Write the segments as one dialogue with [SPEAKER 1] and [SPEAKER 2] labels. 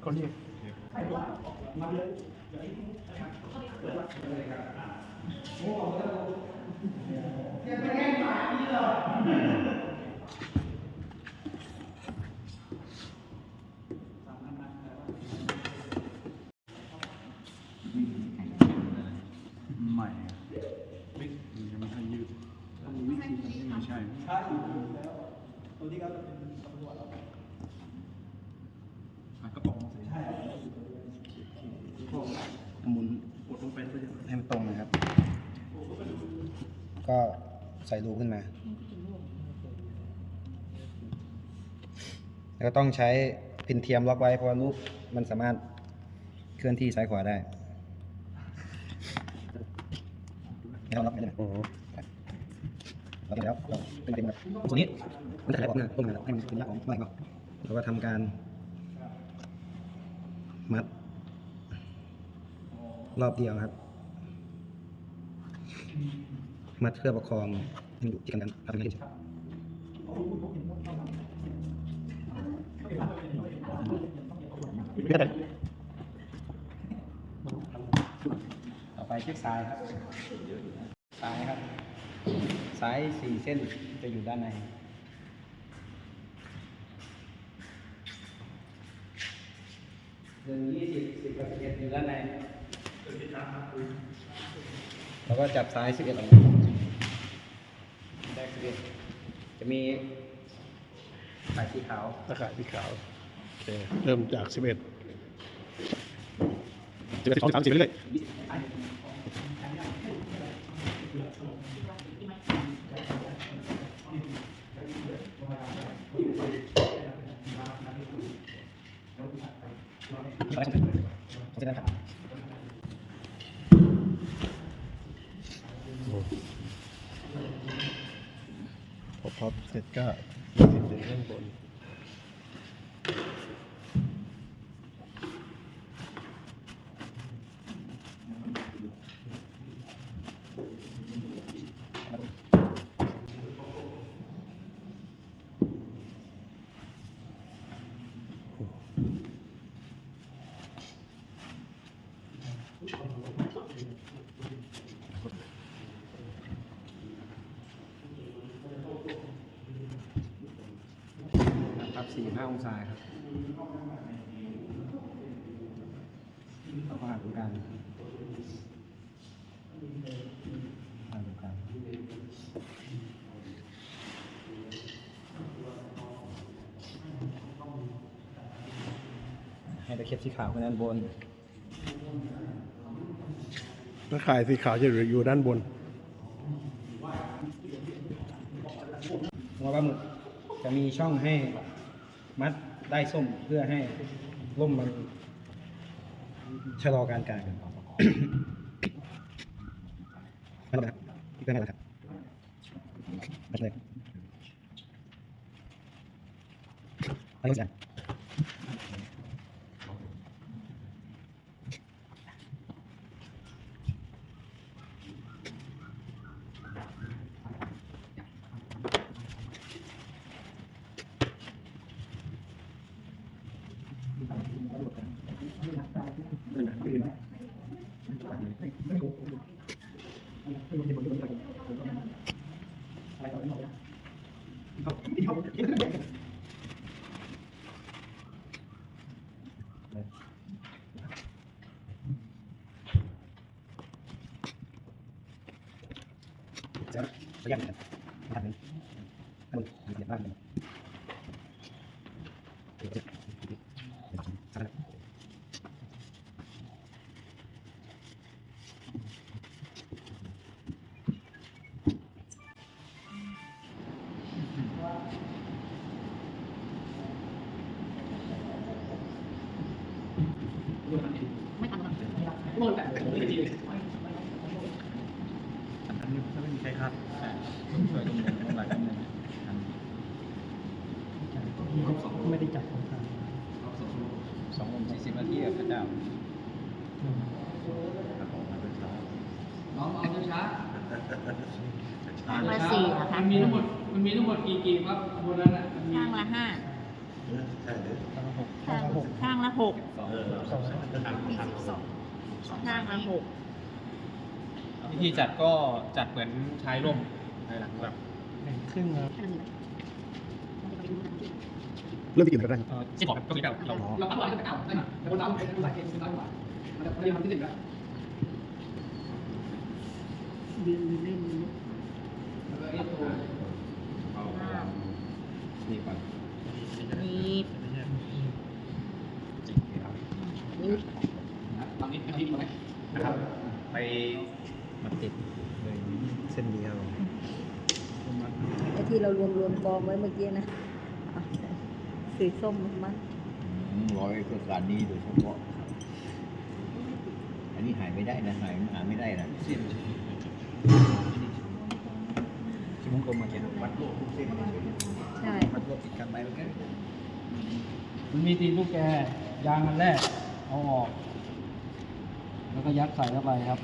[SPEAKER 1] เขาเรียก
[SPEAKER 2] ใหม่วิกมันจะไม่ค่อยยืดวิกไม่ใช่
[SPEAKER 3] ใช่อยู่แล้วตัวนี้ก็จะเป็นตำรวจเรา
[SPEAKER 2] อะกระป๋องใส่
[SPEAKER 1] หมุน
[SPEAKER 2] กดลงไปก็จะ
[SPEAKER 1] ให้มันตรงนะครับ ก็ใส่รูขึ้นมา แล้วก็ต้องใช้พินเทียมล็อกไว้เพราะว่าลูกมันสามารถเคลื่อนที่ซ้ายขวาได้ไม่ต้องล็อกไม่ได้โอ้โหล็อกแล้วเราเป็นเป็นแบบส่วนนี้มันจะไหลออกหน้าตรงนั้นให้มันเป็นยากษ์ของไม่ก็เราก็ทำการมัด รอบเดียวครับ มัดเพื่อประคองให้มันอยู่ที่กันกันทำให้ได้ต่อไปเชือกซ้ายครับซ้ายครับซ้ายสี่เส้นจะอยู่ด้านในหนึ่งยี่สิบสิบกับสิบเอ็ดอยู่ด้านในแล้วก็จับซ้ายสิบเอ็ดออกมาแรก สิบเอ็ดจะมีสายสีขาว
[SPEAKER 4] ตะข่ายสีขาวโอเคเริ่มจากสิบเอ็ดสิบเอ็ดสองสามสิบเรื่อย
[SPEAKER 1] ซ้ายส องเส้นสองเส้นนะครับ
[SPEAKER 4] พอพับเสร็จก็ยี่สิบเซนข้างบน
[SPEAKER 1] ครับสี่ห้าองศาครับแล้วก็หาตรงกลางหาตรงกลางให้ตะเข็บสีขาวขึ้นด้านบน
[SPEAKER 4] ตะข่ายสีขาวจะอยู่ด้านบน
[SPEAKER 1] หัวปลาหมึกจะมีช่องให้ มัดได้ส้มเพื่อให้ล่มมันชะลอการกางกันมันนะครับที่เพื่อนนะครับมาเลยอันนี้สิจะระยะหนึ่งนะครับหนึ่งข้างบนเห ยียบบ้างหนึ่งเดี๋ยวจะ
[SPEAKER 2] อันนี้ถ้าไม่มีใครคัดแต่สวยตรงนี้ตรงหล่ตรงนี้อัน
[SPEAKER 3] ไม่ได้จับของกลาง
[SPEAKER 2] สององค์สี่สิบนาทีกับพระเจ้าครับผมมาเป็นช้า
[SPEAKER 5] น้องเอาช้า
[SPEAKER 6] มาสี่นะคะ
[SPEAKER 5] มันมีทั้งหมดมันมีทั้งหมดกี่กีบครับบนนั้นอะมันมี
[SPEAKER 6] ข้างละห้า
[SPEAKER 4] ข้างละหก
[SPEAKER 6] ข้างละหกมีสิบสองข้างละหก
[SPEAKER 5] วิธีจัดก็จัดเหมือนชายร่มในหลังแบบ
[SPEAKER 4] แบ่งครึ่งครับ
[SPEAKER 7] เริ่มที่กี่ก็ได้
[SPEAKER 5] เอ่อที่บอกก็คือแบบเราเราตั้งหลักตั้งแต่เก่าได้ไหมแต่คนเราเป็นผู้หลายเกณฑ์ตั้งหลักมันจะเรียนทำที่หนึ่งแล้ว
[SPEAKER 6] ยืนเล่น
[SPEAKER 5] แล้วก็เอ็นตัว
[SPEAKER 1] นี่ก่อน
[SPEAKER 6] นี่นี่
[SPEAKER 5] ตอนนี้อันนี้มาไหม
[SPEAKER 1] นะครับ ไปมาติดเลยเส้นเดียว
[SPEAKER 6] ไอ้ที่เรารวมรวมๆกองไว้เมื่อกี้นะเอาสีส้มมัน
[SPEAKER 7] ร้อยเพื่อการนี้โดยเฉพาะอันนี้หายไม่ได้นะหายหาไม่ได้นะ
[SPEAKER 1] งกลมมาเขียนวัดโลกทุกเส้น
[SPEAKER 6] ใช่
[SPEAKER 1] วัดโลกติดกันไปแบบนี้
[SPEAKER 5] มันมีตีนลูกแกยางอันแรก เอาออก แล้วก็ยัดใส่เข้าไปครับ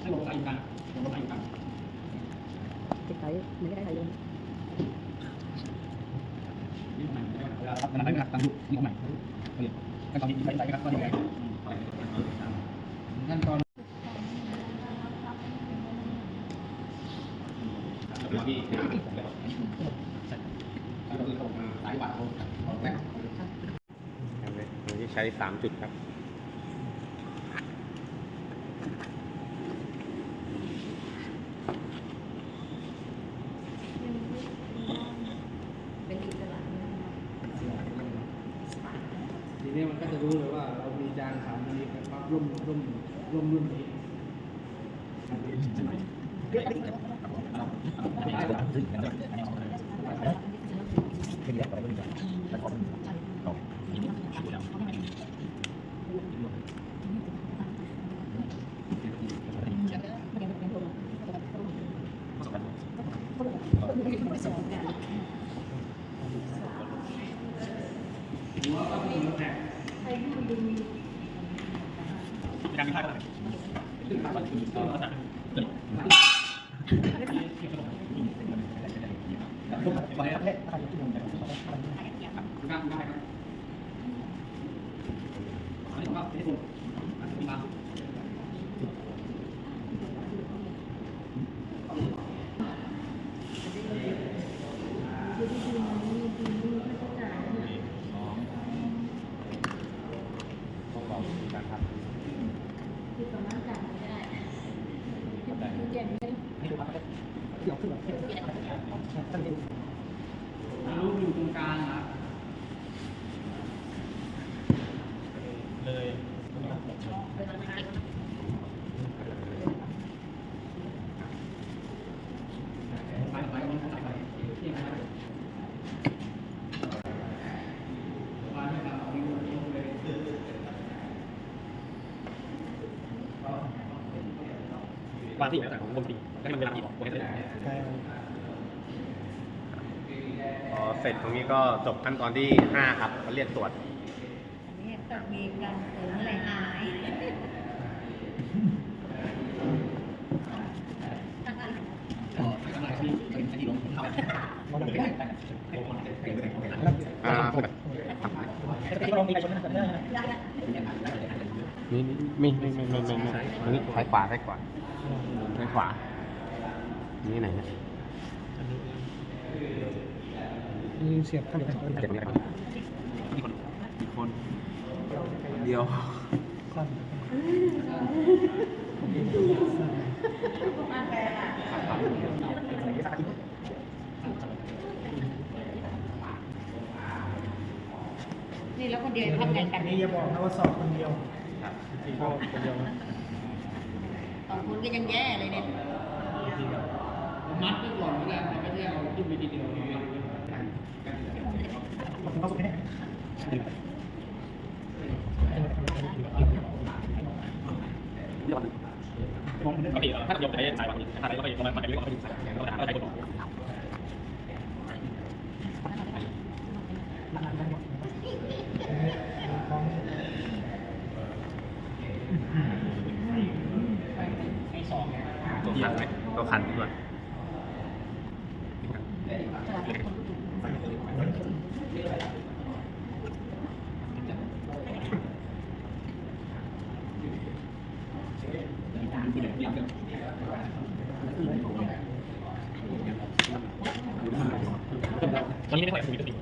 [SPEAKER 5] ให้ลงใส่อยู่กันลงใส่อยู่กัน
[SPEAKER 6] จะใส่ ไม่ได้ใส่ลง
[SPEAKER 5] นี่ใหม่ครับนั่นนั่นตั้งรูปนี่ใหม่เปลี่ยนขั้นตอนนี้ใส่ใส่ครับก็ยังไงขั้นตอนที่สายหวานแม่
[SPEAKER 7] ตัวนี้ใช้สามจุดครับ
[SPEAKER 6] เป็นอิสระ
[SPEAKER 5] ทีนี้มันก็จะรู้เลยว่าเรามีจานสามนี้ปั๊บร่มร่ม ร่ม รุ่นนี้การมีท่าอะไรซึ่งท่าวันคือเออสั่งเกิดทุกคนไปแล้วเละอะไรที่มันแบบการได้ครับอันนี้ก็ที่สุดอันนี้มา
[SPEAKER 6] คือประมาณกันไม่ได้คือเย็นไม่ได้
[SPEAKER 5] รู้อยู่ตรงกลางครับเลย ไปไปไปไปที่ไหนมาไม่ทำเอาไปลงเลยว่าที่แต่ของบนปีให้มันเวลากี่บอกโอเคเลย
[SPEAKER 4] ใช่
[SPEAKER 7] พอเสร็จตรงนี้ก็จบขั้นตอนที่ห้าครับเขาเรียกตรวจ
[SPEAKER 6] อันนี้ก็มีการเสริมอะไรหาย
[SPEAKER 7] อ่า นี่นี่ไม่ไม่ไม่ไม่ไม่ไม่นนี้ซ้ายขวาซ้ายขวาซ้ายขวา นี่ไหนนี่ย
[SPEAKER 4] นี่เสียบเข้าไป
[SPEAKER 7] เจ็บไหมครับอีกคนอีกคน เดียว
[SPEAKER 4] สั้น
[SPEAKER 6] นี่ี่แล้วคนเดียวทำไงกัน
[SPEAKER 3] นี่อย่าบอกนะว่าสอบคนเดียว
[SPEAKER 4] ครับจริงๆก็คนเดียวนะ
[SPEAKER 6] สองคนก็ยังแย่เลยเนี่ย
[SPEAKER 5] มัดไปก่อนก็ได้ไม่ใช่เอาขึ้นไปทีเดียวมัดผม
[SPEAKER 3] เข้าสุดแค่
[SPEAKER 7] ถ้าเราโยนใช้ส่บางทีถ้าใครก็ไปตรงนั้นมันเป็นเรื่องของเขาไปดูใส่แล้ก็ใส่คอ
[SPEAKER 5] วันนี้ไม่ค่อยคุยกันดี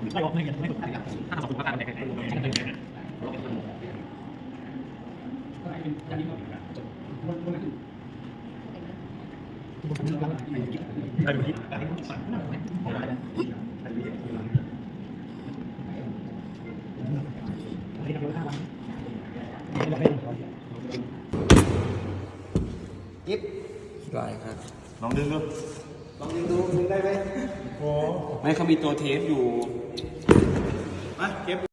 [SPEAKER 5] ห
[SPEAKER 7] รือไม่ก็ไม่งินไม่ถูกถ้าสมมติว่าการแตก
[SPEAKER 8] ต่างกันใช่ไหมเนี่ยเราเป็นค
[SPEAKER 7] นก็เป็นอั
[SPEAKER 8] นนี้ก็เหมือนกั
[SPEAKER 6] นจบมันมันคือได้ดูที่ได้ดูที่สั่งผมได้นะได้ดูที่ที่ร้านได้ดูที่
[SPEAKER 7] ร้านได้ดูที่ยิบลายครับลองดึงดู
[SPEAKER 1] ลองดึงดูดึง
[SPEAKER 5] ได้ไหม ไม่เขามีตัวเทปอยู่
[SPEAKER 1] มาเทป